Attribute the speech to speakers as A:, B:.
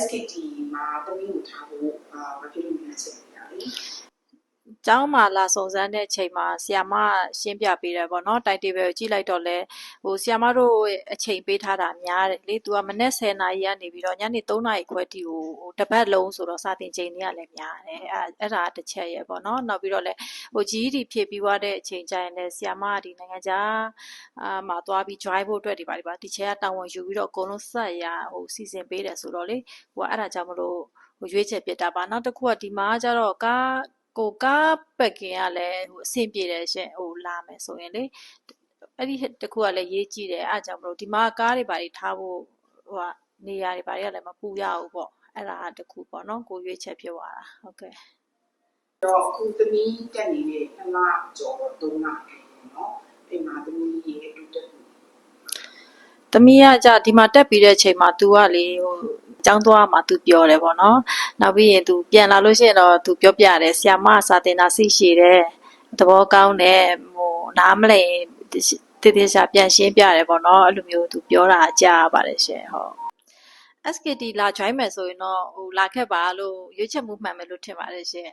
A: SKT မှာသမီးကိုထားဖို့အာဘာဖြစ်လို့လဲချက်ပြလဲ
B: ကျောင်းမှာလာစုံစမ်းတဲ့အချိန်မှာဆီယာမကရှင်းပြပေးတယ်ပေါ့နော်တိုင်တေဘယ်ကိုကြည့်လိုက်တော့လဲဟိုဆီယာမတို့ရဲ့အချိန်ပေးထားတာများတယ်လေ။ तू ကမနေ့10နာရီကနေပြီးတော့ညနေ3နာရီခွဲတိကိုဟိုတစ်ပတ်လုံးဆိုတော့စာတင်ချိန်တွေကလည်းများတယ်။အဲအဲ့ဒါတစ်ချက်ရဲ့ပေါ့နော်။နောက်ပြီးတော့လဲဟို GED ဖြည့်ပြီးသွားတဲ့အချိန်ကျရင်လည်းဆီယာမကဒီနိုင်ငံခြားအာမှာသွားပြီး join ဖို့အတွက်ဒီပါဒီပါဒီချက်ကတာဝန်ယူပြီးတော့အကုန်လုံးဆက်ရဟိုစီစဉ်ပေးတယ်ဆိုတော့လေဟိုကအဲ့ဒါကြောင့်မလို့ဟိုရွေးချက်ပြစ်တာပါနောက်တစ်ခုကဒီမှာကကြတော့ကား ကိုကား parking ကလည်းဟိုအဆင်ပြေတယ်ရှင့်ဟိုလာမယ်ဆိုရင်လေအဲ့ဒီတခုကလည်းရေးကြည့်တယ်အားကြောင့်မလို့ဒီမှာကားတွေဘာတွေထားဖို့ဟိုကနေရာတွေဘာတွေကလည်းမပူရဘူးပေါ့အဲ့ဒါတခုပေါ့နော်ကိုရွေးချက်ဖြစ်သွားတာဟုတ်ကဲ့
A: တော့အခုသမီးတက်နေတဲ့နှစ်လကျော်တော့သုံးလနေနော်ဒီမှာသမီးရေအတူတက်
B: သမီးကကြဒီမှာတက်ပြီးတဲ့အချိန်မှာ तू ကလေဟို ကျောင်းသွားမှသူပြောတယ်ပေါ့နော်နောက်ပြီးရင်သူပြန်လာလို့ရှိရင်တော့သူပြောပြတယ်ဆရာမစာတင်တာစိတ်ရှည်တယ်သဘောကောင်းတယ်ဟိုနားမလည်တည်တည်ရှာပြန်ရှင်းပြတယ်ပေါ့နော်အဲ့လိုမျိုးသူပြောတာကြားပါတယ်ရှင်ဟုတ် SKT လာ join မယ်ဆိုရင်တော့ဟိုလာခဲ့ပါလို့ရွေးချယ်မှုမှန်မယ်လို့ထင်ပါတယ်ရှင်